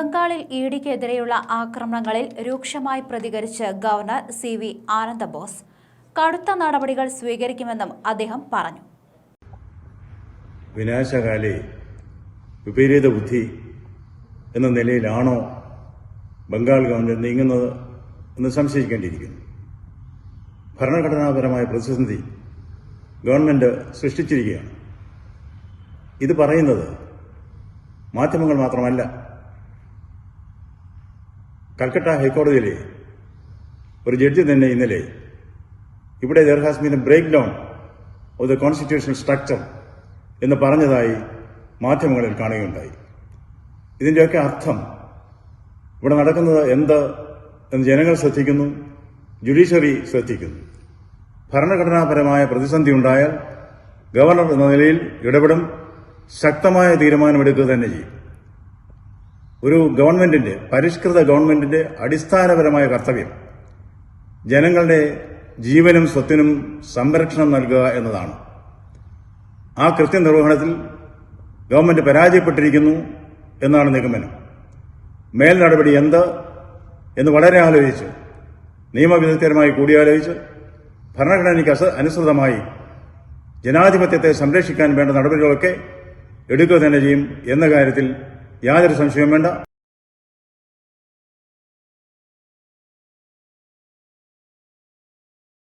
ബംഗാളിൽ ഇ ഡിക്കെതിരെയുള്ള ആക്രമണങ്ങളിൽ രൂക്ഷമായി പ്രതികരിച്ച് ഗവർണർ സി വി ആനന്ദബോസ്. കടുത്ത നടപടികൾ സ്വീകരിക്കുമെന്നും അദ്ദേഹം പറഞ്ഞു. വിനാശകാലേ വിപരീത ബുദ്ധി എന്ന നിലയിലാണോ ബംഗാൾ ഗവൺമെന്റ് നീങ്ങുന്നത് എന്ന് സംശയിക്കേണ്ടിയിരിക്കുന്നു. ഭരണഘടനാപരമായ പ്രതിസന്ധി ഗവൺമെന്റ് സൃഷ്ടിച്ചിരിക്കുകയാണ്. ഇത് പറയുന്നത് മാധ്യമങ്ങൾ മാത്രമല്ല കൽക്കട്ട ഹൈക്കോടതിയിലെ ഒരു ജഡ്ജി തന്നെ ഇന്നലെ ഇവിടെ there has been a breakdown of the constitutional structure എന്ന് പറഞ്ഞതായി മാധ്യമങ്ങളിൽ കാണുകയുണ്ടായി. ഇതിന്റെയൊക്കെ അർത്ഥം ഇവിടെ നടക്കുന്നത് എന്ത് എന്ന് ജനങ്ങൾ ശ്രദ്ധിക്കുന്നു ജുഡീഷ്യറി ശ്രദ്ധിക്കുന്നു. ഭരണഘടനാപരമായ പ്രതിസന്ധി ഉണ്ടായാൽ ഗവർണർ എന്ന നിലയിൽ ഇടപെടും ശക്തമായ തീരുമാനമെടുക്കുക തന്നെ ചെയ്യും. ഒരു ഗവൺമെന്റിന്റെ പരിഷ്കൃത ഗവൺമെന്റിന്റെ അടിസ്ഥാനപരമായ കർത്തവ്യം. ജനങ്ങളുടെ ജീവനും സ്വത്തിനും സംരക്ഷണം നൽകുക എന്നതാണ്. ആ കൃത്യനിർവഹണത്തിൽ ഗവൺമെന്റ് പരാജയപ്പെട്ടിരിക്കുന്നു എന്നാണ് നിഗമനം. മേൽ നടപടി എന്ത് എന്ന് വളരെ ആലോചിച്ച് നിയമവിദഗ്ധരുമായി കൂടിയാലോചിച്ച് ഭരണഘടനയ്ക്ക് അനുസൃതമായി ജനാധിപത്യത്തെ സംരക്ഷിക്കാൻ വേണ്ട നടപടികളൊക്കെ എടുക്കുക തന്നെ ചെയ്യും എന്ന കാര്യത്തിൽ യാതൊരു സംശയവും വേണ്ട.